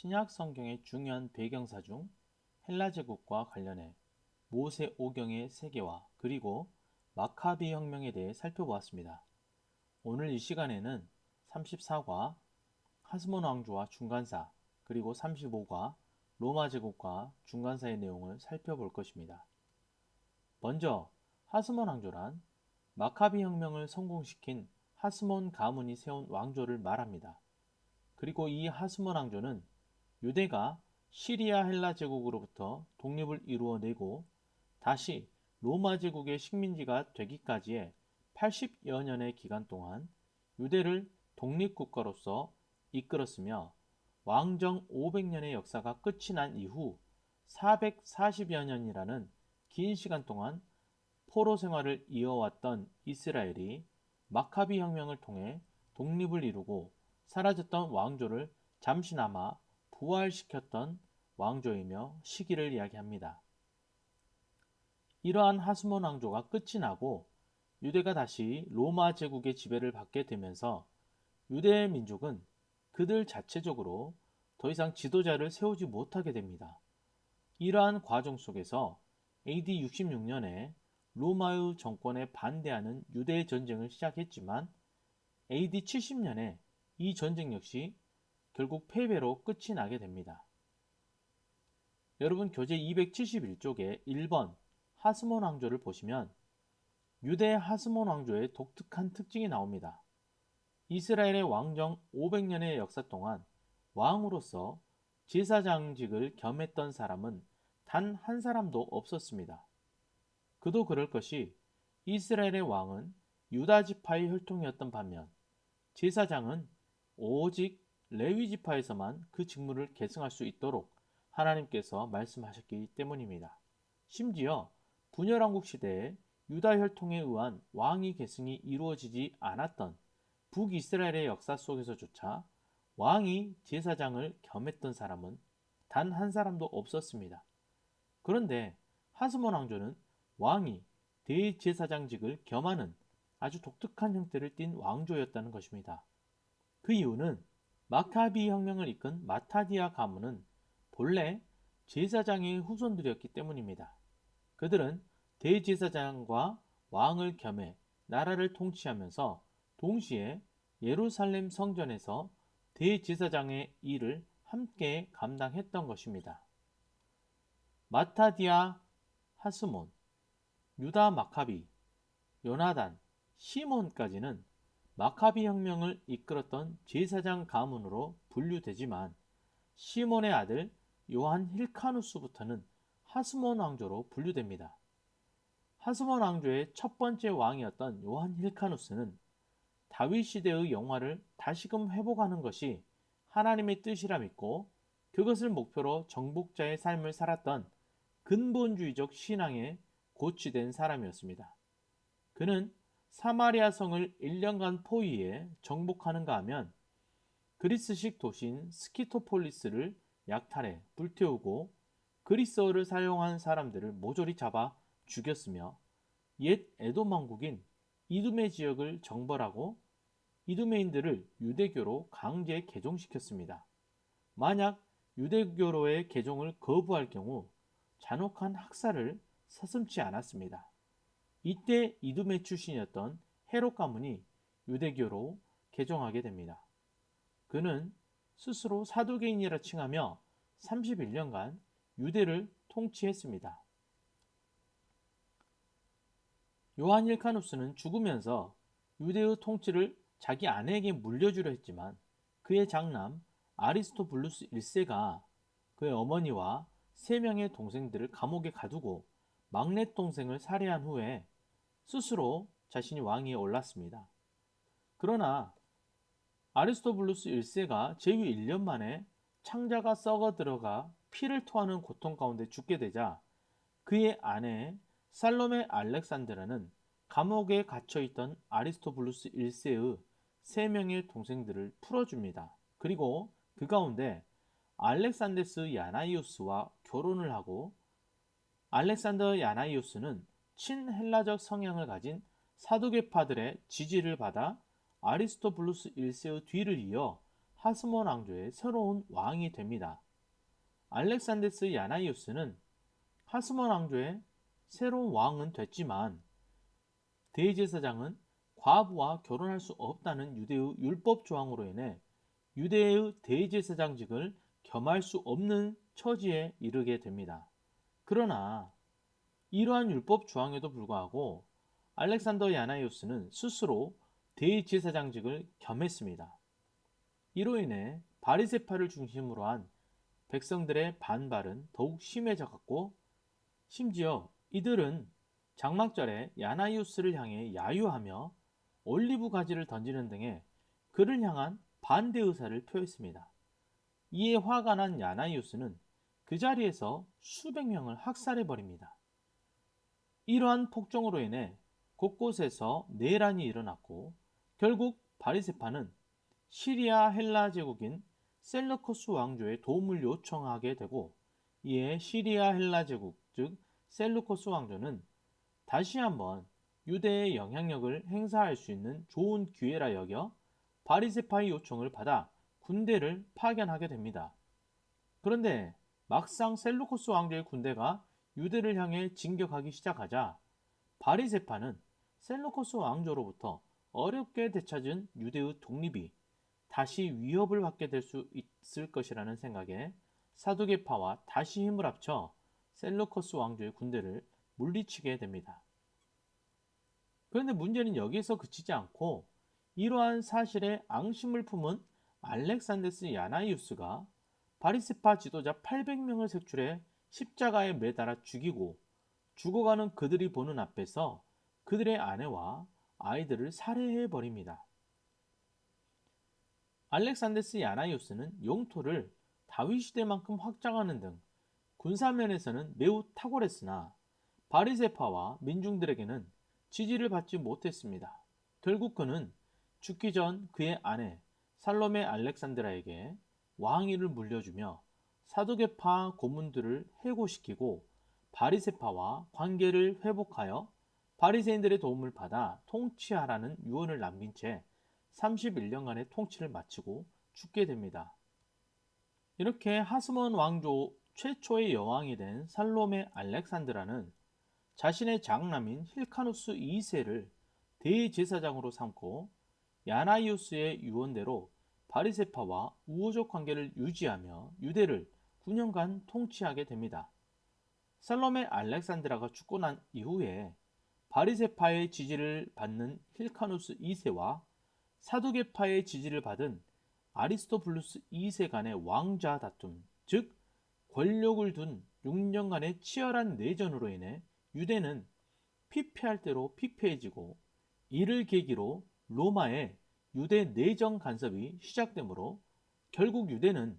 신약 성경의 중요한 배경사 중 헬라 제국과 관련해 모세 오경의 세계와 그리고 마카비 혁명에 대해 살펴보았습니다. 오늘 이 시간에는 34과 하스몬 왕조와 중간사 그리고 35과 로마 제국과 중간사의 내용을 살펴볼 것입니다. 먼저 하스몬 왕조란 마카비 혁명을 성공시킨 하스몬 가문이 세운 왕조를 말합니다. 그리고 이 하스몬 왕조는 유대가 시리아 헬라 제국으로부터 독립을 이루어내고 다시 로마 제국의 식민지가 되기까지의 80여 년의 기간 동안 유대를 독립국가로서 이끌었으며 왕정 500년의 역사가 끝이 난 이후 440여 년이라는 긴 시간 동안 포로 생활을 이어왔던 이스라엘이 마카비 혁명을 통해 독립을 이루고 사라졌던 왕조를 잠시나마 부활시켰던 왕조이며 시기를 이야기합니다. 이러한 하스몬 왕조가 끝이 나고 유대가 다시 로마 제국의 지배를 받게 되면서 유대 민족은 그들 자체적으로 더 이상 지도자를 세우지 못하게 됩니다. 이러한 과정 속에서 AD 66년에 로마의 정권에 반대하는 유대 전쟁을 시작했지만 AD 70년에 이 전쟁 역시 결국 패배로 끝이 나게 됩니다. 여러분 교재 271쪽에 1번 하스몬 왕조를 보시면 유대 하스몬 왕조의 독특한 특징이 나옵니다. 이스라엘의 왕정 500년의 역사 동안 왕으로서 제사장직을 겸했던 사람은 단 한 사람도 없었습니다. 그도 그럴 것이 이스라엘의 왕은 유다 지파의 혈통이었던 반면 제사장은 오직 레위 지파에서만 그 직무를 계승할 수 있도록 하나님께서 말씀하셨기 때문입니다. 심지어 분열왕국 시대에 유다 혈통에 의한 왕위 계승이 이루어지지 않았던 북이스라엘의 역사 속에서조차 왕이 제사장을 겸했던 사람은 단 한 사람도 없었습니다. 그런데 하스몬 왕조는 왕이 대제사장직을 겸하는 아주 독특한 형태를 띤 왕조였다는 것입니다. 그 이유는 마카비 혁명을 이끈 마타디아 가문은 본래 제사장의 후손들이었기 때문입니다. 그들은 대제사장과 왕을 겸해 나라를 통치하면서 동시에 예루살렘 성전에서 대제사장의 일을 함께 감당했던 것입니다. 마타디아 하스몬, 유다 마카비, 요나단, 시몬까지는 마카비 혁명을 이끌었던 제사장 가문으로 분류되지만 시몬의 아들 요한 힐카누스부터는 하스몬 왕조로 분류됩니다. 하스몬 왕조의 첫 번째 왕이었던 요한 힐카누스는 다윗 시대의 영화를 다시금 회복하는 것이 하나님의 뜻이라 믿고 그것을 목표로 정복자의 삶을 살았던 근본주의적 신앙에 고취된 사람이었습니다. 그는 사마리아 성을 1년간 포위해 정복하는가 하면 그리스식 도시인 스키토폴리스를 약탈해 불태우고 그리스어를 사용한 사람들을 모조리 잡아 죽였으며 옛 에돔 왕국인 이두메 지역을 정벌하고 이두메인들을 유대교로 강제 개종시켰습니다. 만약 유대교로의 개종을 거부할 경우 잔혹한 학살을 서슴지 않았습니다. 이때 이두메 출신이었던 헤롯 가문이 유대교로 개종하게 됩니다. 그는 스스로 사도개인이라 칭하며 31년간 유대를 통치했습니다. 요한 일카누스는 죽으면서 유대의 통치를 자기 아내에게 물려주려 했지만 그의 장남 아리스토블루스 1세가 그의 어머니와 세 명의 동생들을 감옥에 가두고 막내 동생을 살해한 후에 스스로 자신이 왕위에 올랐습니다. 그러나 아리스토블루스 1세가 제위 1년 만에 창자가 썩어 들어가 피를 토하는 고통 가운데 죽게 되자 그의 아내 살로메 알렉산드라는 감옥에 갇혀 있던 아리스토블루스 1세의 세 명의 동생들을 풀어줍니다. 그리고 그 가운데 알렉산데스 야나이오스와 결혼을 하고 알렉산더 야나이오스는 친헬라적 성향을 가진 사두개파들의 지지를 받아 아리스토블루스 1세의 뒤를 이어 하스몬 왕조의 새로운 왕이 됩니다. 알렉산데스 야나이우스는 하스몬 왕조의 새로운 왕은 됐지만 대제사장은 과부와 결혼할 수 없다는 유대의 율법 조항으로 인해 유대의 대제사장직을 겸할 수 없는 처지에 이르게 됩니다. 그러나 이러한 율법 조항에도 불구하고 알렉산더 야나이우스는 스스로 대제사장직을 겸했습니다. 이로 인해 바리세파를 중심으로 한 백성들의 반발은 더욱 심해져 갔고 심지어 이들은 장막절에 야나이우스를 향해 야유하며 올리브 가지를 던지는 등의 그를 향한 반대 의사를 표했습니다. 이에 화가 난 야나이우스는 그 자리에서 수백 명을 학살해 버립니다. 이러한 폭정으로 인해 곳곳에서 내란이 일어났고 결국 바리세파는 시리아 헬라 제국인 셀루커스 왕조의 도움을 요청하게 되고 이에 시리아 헬라 제국 즉 셀루커스 왕조는 다시 한번 유대의 영향력을 행사할 수 있는 좋은 기회라 여겨 바리세파의 요청을 받아 군대를 파견하게 됩니다. 그런데 막상 셀루코스 왕조의 군대가 유대를 향해 진격하기 시작하자 바리세파는 셀루코스 왕조로부터 어렵게 되찾은 유대의 독립이 다시 위협을 받게 될 수 있을 것이라는 생각에 사두개파와 다시 힘을 합쳐 셀루커스 왕조의 군대를 물리치게 됩니다. 그런데 문제는 여기서 그치지 않고 이러한 사실에 앙심을 품은 알렉산데스 야나이우스가 바리스파 지도자 800명을 색출해 십자가에 매달아 죽이고 죽어가는 그들이 보는 앞에서 그들의 아내와 아이들을 살해해 버립니다. 알렉산데스 야나이우스는 영토를 다윗 시대만큼 확장하는 등 군사면에서는 매우 탁월했으나 바리세파와 민중들에게는 지지를 받지 못했습니다. 결국 그는 죽기 전 그의 아내 살롬의 알렉산드라에게 왕위를 물려주며 사두개파 고문들을 해고시키고 바리세파와 관계를 회복하여 바리새인들의 도움을 받아 통치하라는 유언을 남긴 채 31년간의 통치를 마치고 죽게 됩니다. 이렇게 하스몬 왕조 최초의 여왕이 된 살롬의 알렉산드라는 자신의 장남인 힐카누스 2세를 대제사장으로 삼고 야나이우스의 유언대로 바리세파와 우호적 관계를 유지하며 유대를 9년간 통치하게 됩니다. 살롬의 알렉산드라가 죽고 난 이후에 바리세파의 지지를 받는 힐카누스 2세와 사두개파의 지지를 받은 아리스토블루스 2세 간의 왕자 다툼, 즉 권력을 둔 6년간의 치열한 내전으로 인해 유대는 피폐할 대로 피폐해지고 이를 계기로 로마의 유대 내정 간섭이 시작되므로 결국 유대는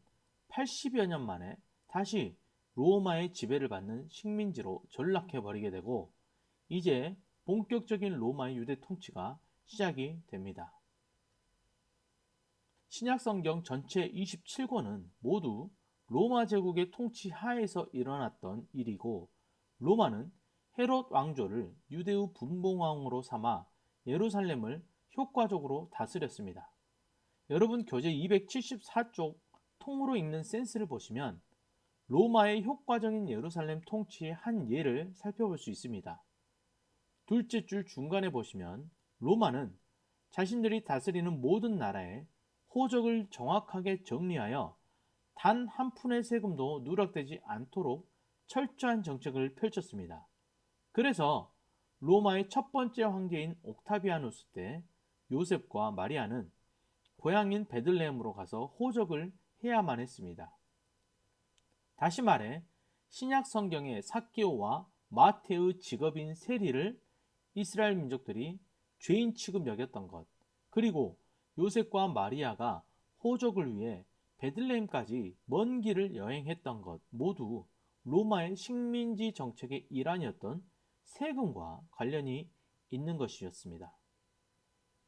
80여 년 만에 다시 로마의 지배를 받는 식민지로 전락해 버리게 되고 이제 본격적인 로마의 유대 통치가 시작이 됩니다. 신약 성경 전체 27권은 모두 로마 제국의 통치 하에서 일어났던 일이고 로마는 헤롯 왕조를 유대의 분봉왕으로 삼아 예루살렘을 효과적으로 다스렸습니다. 여러분 교재 274쪽 통으로 읽는 센스를 보시면 로마의 효과적인 예루살렘 통치의 한 예를 살펴볼 수 있습니다. 둘째 줄 중간에 보시면 로마는 자신들이 다스리는 모든 나라에 호적을 정확하게 정리하여 단 한 푼의 세금도 누락되지 않도록 철저한 정책을 펼쳤습니다. 그래서 로마의 첫 번째 황제인 옥타비아누스 때 요셉과 마리아는 고향인 베들레헴으로 가서 호적을 해야만 했습니다. 다시 말해 신약 성경의 사케오와 마테의 직업인 세리를 이스라엘 민족들이 죄인 취급 여겼던 것, 그리고 요셉과 마리아가 호적을 위해 베들레헴까지 먼 길을 여행했던 것 모두 로마의 식민지 정책의 일환이었던 세금과 관련이 있는 것이었습니다.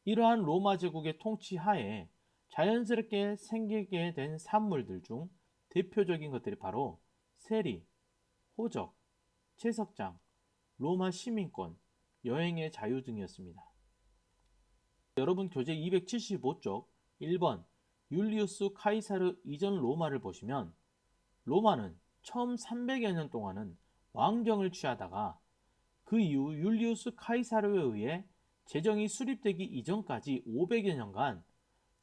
이러한 로마 제국의 통치 하에 자연스럽게 생기게 된 산물들 중 대표적인 것들이 바로 세리, 호적, 채석장, 로마 시민권, 여행의 자유 등이었습니다. 여러분 교재 275쪽 1번 율리우스 카이사르 이전 로마를 보시면 로마는 처음 300여 년 동안은 왕정을 취하다가 그 이후 율리우스 카이사르에 의해 재정이 수립되기 이전까지 500여 년간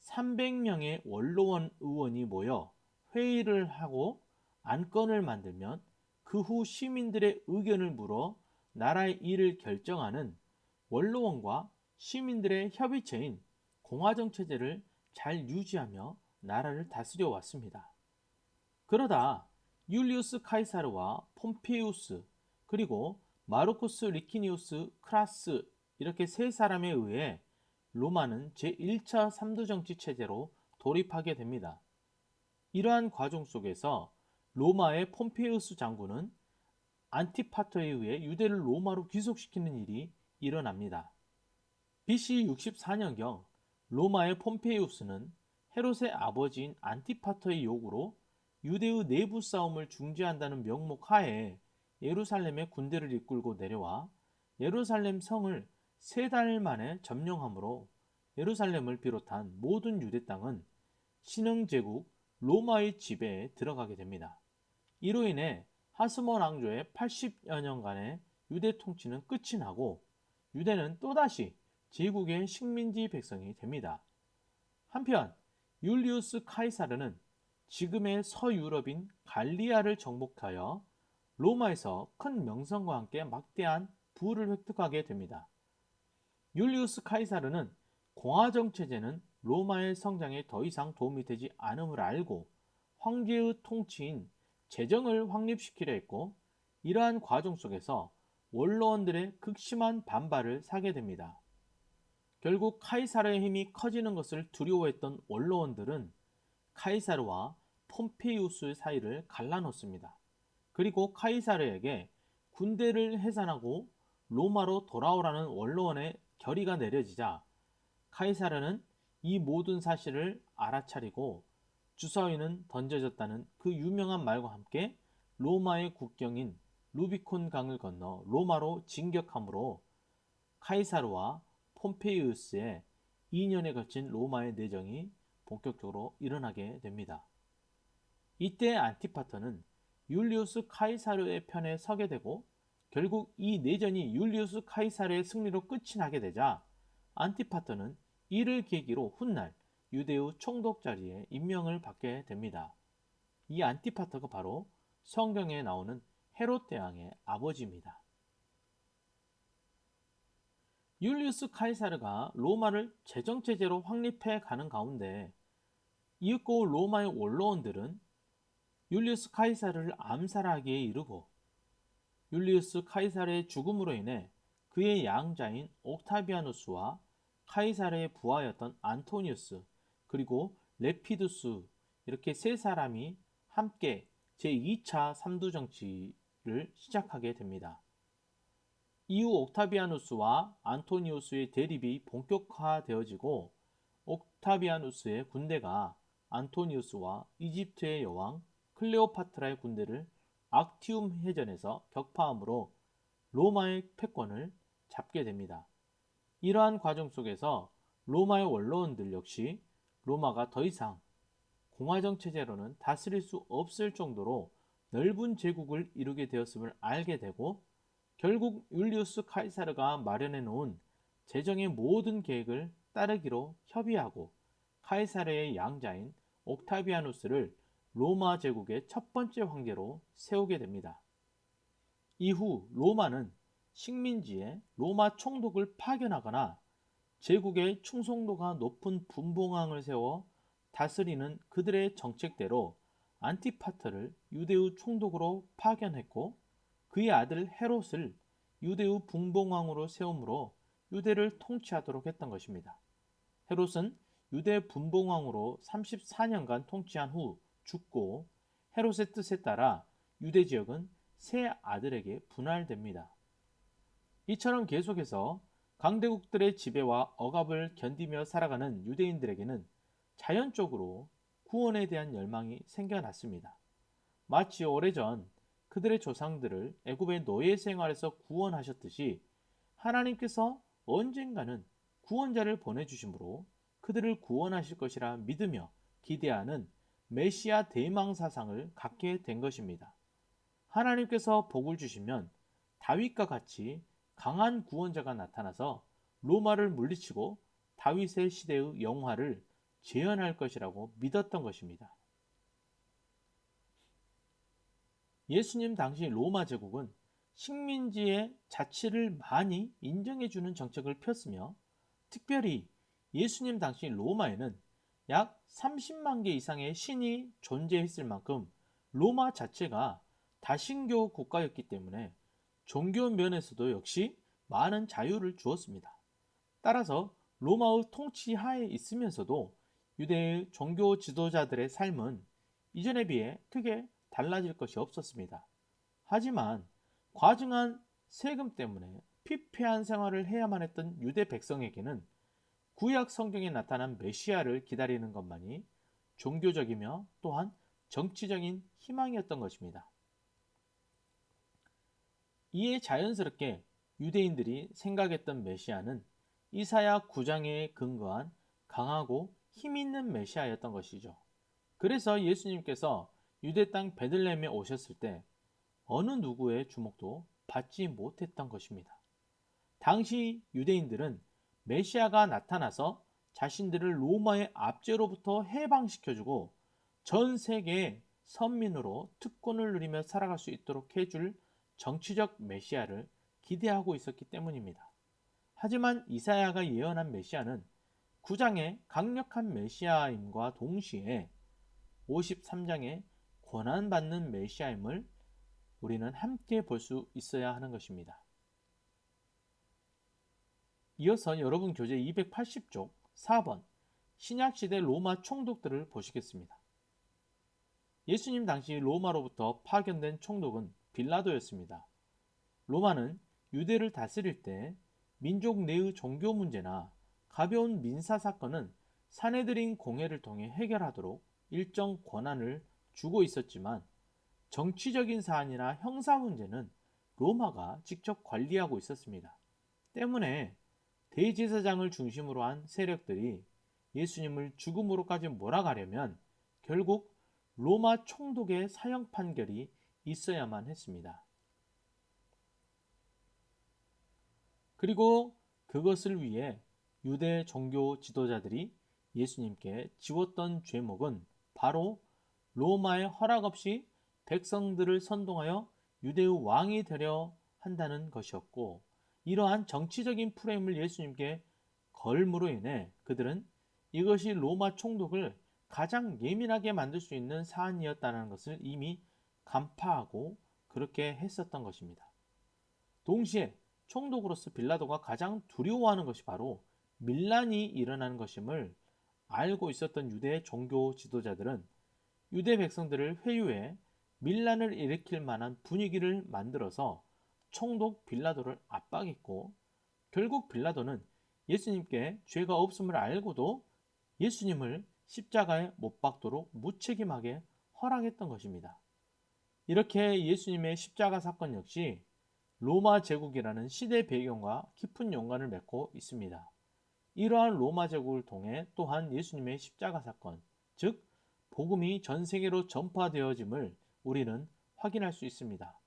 300명의 원로원 의원이 모여 회의를 하고 안건을 만들면 그 후 시민들의 의견을 물어 나라의 일을 결정하는 원로원과 시민들의 협의체인 공화정 체제를 잘 유지하며 나라를 다스려 왔습니다. 그러다 율리우스 카이사르와 폼페이우스 그리고 마르코스 리키니우스 크라스 이렇게 세 사람에 의해 로마는 제1차 삼두정치 체제로 돌입하게 됩니다. 이러한 과정 속에서 로마의 폼페이우스 장군은 안티파터에 의해 유대를 로마로 귀속시키는 일이 일어납니다. BC 64년경 로마의 폼페이우스는 헤롯의 아버지인 안티파터의 요구로 유대의 내부 싸움을 중지한다는 명목 하에 예루살렘에 군대를 이끌고 내려와 예루살렘 성을 세 달 만에 점령함으로 예루살렘을 비롯한 모든 유대 땅은 신흥 제국 로마의 지배에 들어가게 됩니다. 이로 인해 하스몬 왕조의 80여 년간의 유대 통치는 끝이 나고 유대는 또다시 제국의 식민지 백성이 됩니다. 한편 율리우스 카이사르는 지금의 서유럽인 갈리아를 정복하여 로마에서 큰 명성과 함께 막대한 부를 획득하게 됩니다. 율리우스 카이사르는 공화정 체제는 로마의 성장에 더 이상 도움이 되지 않음을 알고 황제의 통치인 재정을 확립시키려 했고 이러한 과정 속에서 원로원들의 극심한 반발을 사게 됩니다. 결국 카이사르의 힘이 커지는 것을 두려워했던 원로원들은 카이사르와 폼페이우스의 사이를 갈라놓습니다. 그리고 카이사르에게 군대를 해산하고 로마로 돌아오라는 원로원의 결의가 내려지자 카이사르는 이 모든 사실을 알아차리고 주사위는 던져졌다는 그 유명한 말과 함께 로마의 국경인 루비콘 강을 건너 로마로 진격함으로 카이사르와 폼페이우스의 2년에 걸친 로마의 내정이 본격적으로 일어나게 됩니다. 이때 안티파터는 율리우스 카이사르의 편에 서게 되고 결국 이 내전이 율리우스 카이사르의 승리로 끝이 나게 되자 안티파터는 이를 계기로 훗날 유대의 총독 자리에 임명을 받게 됩니다. 이 안티파터가 바로 성경에 나오는 헤롯 대왕의 아버지입니다. 율리우스 카이사르가 로마를 재정체제로 확립해 가는 가운데 이윽고 로마의 원로원들은 율리우스 카이사르를 암살하기에 이르고 율리우스 카이사르의 죽음으로 인해 그의 양자인 옥타비아누스와 카이사르의 부하였던 안토니우스 그리고 레피두스 이렇게 세 사람이 함께 제2차 삼두 정치를 시작하게 됩니다. 이후 옥타비아누스와 안토니우스의 대립이 본격화되어지고 옥타비아누스의 군대가 안토니우스와 이집트의 여왕 클레오파트라의 군대를 악티움 해전에서 격파함으로 로마의 패권을 잡게 됩니다. 이러한 과정 속에서 로마의 원로원들 역시 로마가 더 이상 공화정 체제로는 다스릴 수 없을 정도로 넓은 제국을 이루게 되었음을 알게 되고 결국 율리우스 카이사르가 마련해 놓은 재정의 모든 계획을 따르기로 협의하고 카이사르의 양자인 옥타비아누스를 로마 제국의 첫 번째 황제로 세우게 됩니다. 이후 로마는 식민지에 로마 총독을 파견하거나 제국의 충성도가 높은 분봉왕을 세워 다스리는 그들의 정책대로 안티파터를 유대의 총독으로 파견했고 그의 아들 헤롯을 유대의 분봉왕으로 세움으로 유대를 통치하도록 했던 것입니다. 헤롯은 유대 분봉왕으로 34년간 통치한 후 죽고 헤롯의 뜻에 따라 유대 지역은 세 아들에게 분할됩니다. 이처럼 계속해서 강대국들의 지배와 억압을 견디며 살아가는 유대인들에게는 자연적으로 구원에 대한 열망이 생겨났습니다. 마치 오래전 그들의 조상들을 애굽의 노예 생활에서 구원하셨듯이 하나님께서 언젠가는 구원자를 보내주심으로 그들을 구원하실 것이라 믿으며 기대하는 메시아 대망 사상을 갖게 된 것입니다. 하나님께서 복을 주시면 다윗과 같이 강한 구원자가 나타나서 로마를 물리치고 다윗의 시대의 영화를 재현할 것이라고 믿었던 것입니다. 예수님 당시 로마 제국은 식민지의 자치를 많이 인정해주는 정책을 폈으며 특별히 예수님 당시 로마에는 약 30만 개 이상의 신이 존재했을 만큼 로마 자체가 다신교 국가였기 때문에 종교 면에서도 역시 많은 자유를 주었습니다. 따라서 로마의 통치 하에 있으면서도 유대의 종교 지도자들의 삶은 이전에 비해 크게 달라질 것이 없었습니다. 하지만 과증한 세금 때문에 피폐한 생활을 해야만 했던 유대 백성에게는 구약 성경에 나타난 메시아를 기다리는 것만이 종교적이며 또한 정치적인 희망이었던 것입니다. 이에 자연스럽게 유대인들이 생각했던 메시아는 이사야 9장에 근거한 강하고 힘있는 메시아였던 것이죠. 그래서 예수님께서 유대 땅 베들레헴에 오셨을 때 어느 누구의 주목도 받지 못했던 것입니다. 당시 유대인들은 메시아가 나타나서 자신들을 로마의 압제로부터 해방시켜주고 전 세계의 선민으로 특권을 누리며 살아갈 수 있도록 해줄 정치적 메시아를 기대하고 있었기 때문입니다. 하지만 이사야가 예언한 메시아는 9장의 강력한 메시아임과 동시에 53장의 고난받는 메시아임을 우리는 함께 볼 수 있어야 하는 것입니다. 이어서 여러분 교재 280쪽 4번 신약시대 로마 총독들을 보시겠습니다. 예수님 당시 로마로부터 파견된 총독은 빌라도였습니다. 로마는 유대를 다스릴 때 민족 내의 종교 문제나 가벼운 민사 사건은 사내들인 공회를 통해 해결하도록 일정 권한을 주고 있었지만 정치적인 사안이나 형사 문제는 로마가 직접 관리하고 있었습니다. 때문에 대제사장을 중심으로 한 세력들이 예수님을 죽음으로까지 몰아가려면 결국 로마 총독의 사형 판결이 있어야만 했습니다. 그리고 그것을 위해 유대 종교 지도자들이 예수님께 지웠던 죄목은 바로 로마의 허락 없이 백성들을 선동하여 유대의 왕이 되려 한다는 것이었고 이러한 정치적인 프레임을 예수님께 걸므로 인해 그들은 이것이 로마 총독을 가장 예민하게 만들 수 있는 사안이었다는 것을 이미 간파하고 그렇게 했었던 것입니다. 동시에 총독으로서 빌라도가 가장 두려워하는 것이 바로 밀란이 일어나는 것임을 알고 있었던 유대 종교 지도자들은 유대 백성들을 회유해 밀란을 일으킬 만한 분위기를 만들어서 총독 빌라도를 압박했고 결국 빌라도는 예수님께 죄가 없음을 알고도 예수님을 십자가에 못 박도록 무책임하게 허락했던 것입니다. 이렇게 예수님의 십자가 사건 역시 로마 제국이라는 시대 배경과 깊은 연관을 맺고 있습니다. 이러한 로마 제국을 통해 또한 예수님의 십자가 사건, 즉 복음이 전 세계로 전파되어짐을 우리는 확인할 수 있습니다.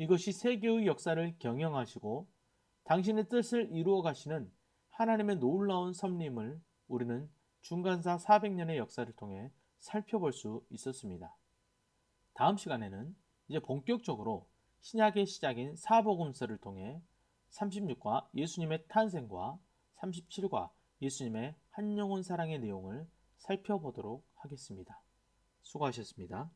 이것이 세계의 역사를 경영하시고 당신의 뜻을 이루어 가시는 하나님의 놀라운 섭림을 우리는 중간사 400년의 역사를 통해 살펴볼 수 있었습니다. 다음 시간에는 이제 본격적으로 신약의 시작인 사복음서를 통해 36과 예수님의 탄생과 37과 예수님의 한 영혼 사랑의 내용을 살펴보도록 하겠습니다. 수고하셨습니다.